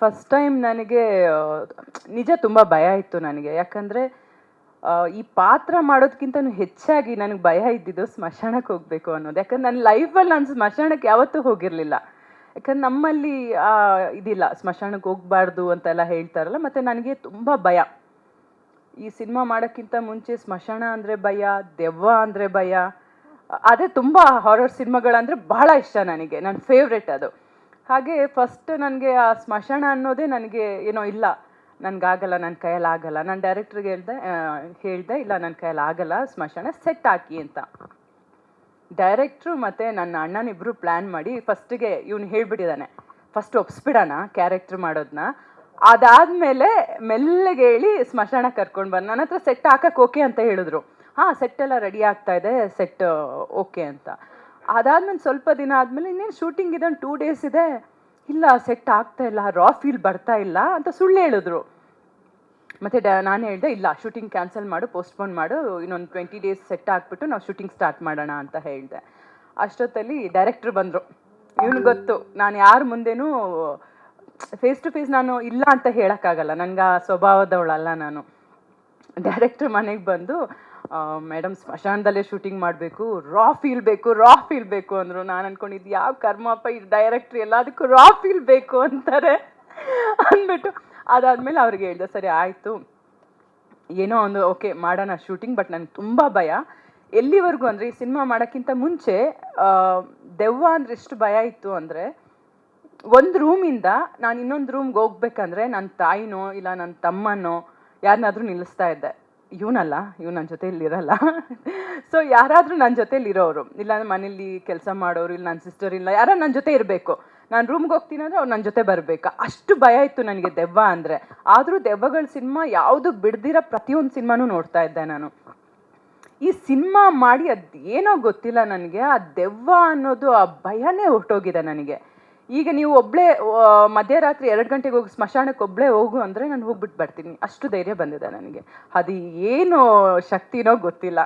First time ನನಗೆ ನಿಜ ತುಂಬ ಭಯ ಇತ್ತು ನನಗೆ. ಯಾಕಂದರೆ ಈ ಪಾತ್ರ ಮಾಡೋದಕ್ಕಿಂತ ಹೆಚ್ಚಾಗಿ ನನಗೆ ಭಯ ಇದ್ದಿದ್ದು ಸ್ಮಶಾನಕ್ಕೆ ಹೋಗಬೇಕು ಅನ್ನೋದು. ಯಾಕಂದ್ರೆ ನನ್ನ ಲೈಫಲ್ಲಿ ನಾನು ಸ್ಮಶಾನಕ್ಕೆ ಯಾವತ್ತೂ ಹೋಗಿರಲಿಲ್ಲ. ಯಾಕಂದ್ರೆ ನಮ್ಮಲ್ಲಿ ಇದಿಲ್ಲ ಸ್ಮಶಾನಕ್ಕೆ ಹೋಗಬಾರ್ದು ಅಂತೆಲ್ಲ ಹೇಳ್ತಾರಲ್ಲ, ಮತ್ತು ನನಗೆ ತುಂಬ ಭಯ. ಈ ಸಿನಿಮಾ ಮಾಡೋಕ್ಕಿಂತ ಮುಂಚೆ ಸ್ಮಶಾನ ಅಂದರೆ ಭಯ, ದೆವ್ವ ಅಂದರೆ ಭಯ. ಅದೇ ತುಂಬ ಹಾರರ್ ಸಿನಿಮಾಗಳಂದರೆ ಬಹಳ ಇಷ್ಟ ನನಗೆ. ನನ್ನ ಫೇವ್ರೆಟ್ ಅದು. ಹಾಗೆ ಫಸ್ಟ್ ನನಗೆ ಆ ಸ್ಮಶಾನ ಅನ್ನೋದೇ ನನಗೆ ಏನೋ ಇಲ್ಲ. ನನಗಾಗಲ್ಲ ನನ್ನ ಕೈಯಲ್ಲಿ ಆಗಲ್ಲ ನಾನು ಡೈರೆಕ್ಟ್ರಿಗೆ ಹೇಳ್ದೆ ಹೇಳಿದೆ, ಇಲ್ಲ ನನ್ನ ಕೈಯಲ್ಲಿ ಆಗಲ್ಲ ಸ್ಮಶಾನ ಸೆಟ್ ಹಾಕಿ ಅಂತ. ಡೈರೆಕ್ಟ್ರು ಮತ್ತು ನನ್ನ ಅಣ್ಣನಿಬ್ಬರು ಪ್ಲ್ಯಾನ್ ಮಾಡಿ ಫಸ್ಟಿಗೆ ಇವನು ಹೇಳಿಬಿಟ್ಟಿದ್ದಾನೆ ಫಸ್ಟ್ ಒಪ್ಸ್ಬಿಡೋಣ ಕ್ಯಾರೆಕ್ಟ್ರ್ ಮಾಡೋದನ್ನ ಅದಾದಮೇಲೆ ಮೆಲ್ಲಗೆ ಹೇಳಿ ಸ್ಮಶಾನ ಕರ್ಕೊಂಡು ಬಂದು. ನನ್ನ ಹತ್ರ ಸೆಟ್ ಹಾಕಕ್ಕೆ ಓಕೆ ಅಂತ ಹೇಳಿದ್ರು. ಹಾಂ ಸೆಟ್ ಎಲ್ಲ ರೆಡಿ ಆಗ್ತಾ ಇದೆ ಸೆಟ್ ಓಕೆ ಅಂತ. ಅದಾದ್ಮೇಲೆ ಸ್ವಲ್ಪ ದಿನ ಆದಮೇಲೆ ಇನ್ನೇನು ಶೂಟಿಂಗ್ ಇದೆ, ಒಂದು ಟೂ ಡೇಸ್ ಇದೆ. ಇಲ್ಲ ಸೆಟ್ ಆಗ್ತಾ ಇಲ್ಲ ರಾ ಫೀಲ್ ಬರ್ತಾ ಇಲ್ಲ ಅಂತ ಸುಳ್ಳು ಹೇಳಿದ್ರು. ಮತ್ತೆ ಡ, ನಾನು ಹೇಳಿದೆ, ಇಲ್ಲ ಶೂಟಿಂಗ್ ಕ್ಯಾನ್ಸಲ್ ಮಾಡು ಪೋಸ್ಟ್ಪೋನ್ ಮಾಡು, ಇನ್ನೊಂದು ಟ್ವೆಂಟಿ ಡೇಸ್ ಸೆಟ್ ಹಾಕ್ಬಿಟ್ಟು ನಾವು ಶೂಟಿಂಗ್ ಸ್ಟಾರ್ಟ್ ಮಾಡೋಣ ಅಂತ ಹೇಳಿದೆ. ಅಷ್ಟೊತ್ತಲ್ಲಿ ಡೈರೆಕ್ಟ್ರ್ ಬಂದರು. ಇವನು ಗೊತ್ತು, ನಾನು ಯಾರ ಮುಂದೆನೂ ಫೇಸ್ ಟು ಫೇಸ್ ನಾನು ಇಲ್ಲ ಅಂತ ಹೇಳೋಕ್ಕಾಗಲ್ಲ, ನನಗೆ ಆ ಸ್ವಭಾವದವಳಲ್ಲ ನಾನು. ಡೈರೆಕ್ಟ್ರ್ ಮನೆಗೆ ಬಂದು ಮೇಡಮ್ ಸ್ಮಶಾನದಲ್ಲೇ ಶೂಟಿಂಗ್ ಮಾಡಬೇಕು ರಾ ಫೀಲ್ ಬೇಕು ರಾ ಫೀಲ್ ಬೇಕು ಅಂದರು. ನಾನು ಅಂದ್ಕೊಂಡಿದ್ದು ಯಾವ ಕರ್ಮಪ್ಪ, ಈ ಎಲ್ಲ ಅದಕ್ಕೂ ರಾ ಫೀಲ್ ಬೇಕು ಅಂತಾರೆ ಅಂದ್ಬಿಟ್ಟು ಅದಾದಮೇಲೆ ಅವ್ರಿಗೆ ಹೇಳ್ದೆ, ಸರಿ, ಆಯಿತು. ಏನೋ ಒಂದು ಓಕೆ ಮಾಡೋಣ ಶೂಟಿಂಗ್ ಬಟ್ ನನಗೆ ತುಂಬ ಭಯ. ಎಲ್ಲಿವರೆಗೂ ಅಂದರೆ, ಈ ಸಿನಿಮಾ ಮಾಡೋಕ್ಕಿಂತ ಮುಂಚೆ ದೆವ್ವ ಅಂದರೆ ಎಷ್ಟು ಭಯ ಇತ್ತು ಅಂದರೆ, ಒಂದು ರೂಮಿಂದ ನಾನು ಇನ್ನೊಂದು ರೂಮ್ಗೆ ಹೋಗ್ಬೇಕಂದ್ರೆ ನನ್ನ ತಾಯಿನೋ, ಇಲ್ಲ ನನ್ನ ತಮ್ಮನೋ ಯಾರನ್ನಾದ್ರೂ ನಿಲ್ಲಿಸ್ತಾ ಇದ್ದೆ. ಇವನಲ್ಲ ಇವ್ ನನ್ನ ಜೊತೆಲಿ ಇರಲ್ಲ. ಸೊ ಯಾರಾದರೂ ನನ್ನ ಜೊತೆ ಇರೋರು ಇಲ್ಲಾಂದ್ರೆ ಮನೇಲಿ ಕೆಲಸ ಮಾಡೋರು, ಇಲ್ಲ ನನ್ನ ಸಿಸ್ಟರ್ ಇಲ್ಲ ಯಾರೋ ನನ್ನ ಜೊತೆ ಇರಬೇಕು. ನಾನು ರೂಮ್ಗೆ ಹೋಗ್ತೀನಿ ಅಂದರೆ ಅವ್ರು ನನ್ನ ಜೊತೆ ಬರಬೇಕಾ. ಅಷ್ಟು ಭಯ ಇತ್ತು ನನಗೆ ದೆವ್ವ ಅಂದರೆ. ಆದರೂ ದೆವ್ವಗಳ ಸಿನಿಮಾ ಯಾವುದು ಬಿಡ್ದಿರೋ ಪ್ರತಿಯೊಂದು ಸಿನಿಮಾನೂ ನೋಡ್ತಾ ಇದ್ದೆ ನಾನು. ಈ ಸಿನಿಮಾ ಮಾಡಿ ಅದೇನೋ ಗೊತ್ತಿಲ್ಲ ನನಗೆ, ಆ ದೆವ್ವ ಅನ್ನೋದು ಆ ಭಯನೇ ಹೊರಟೋಗಿದೆ ನನಗೆ. ಈಗ ನೀವು ಒಬ್ಬಳೇ ಮಧ್ಯರಾತ್ರಿ ಎರಡು ಗಂಟೆಗೆ ಹೋಗಿ ಸ್ಮಶಾನಕ್ಕೆ ಒಬ್ಬಳೇ ಹೋಗು ಅಂದರೆ ನಾನು ಹೋಗ್ಬಿಟ್ಟು ಬರ್ತೀನಿ. ಅಷ್ಟು ಧೈರ್ಯ ಬಂದಿದೆ ನನಗೆ. ಅದು ಏನು ಶಕ್ತಿನೋ ಗೊತ್ತಿಲ್ಲ.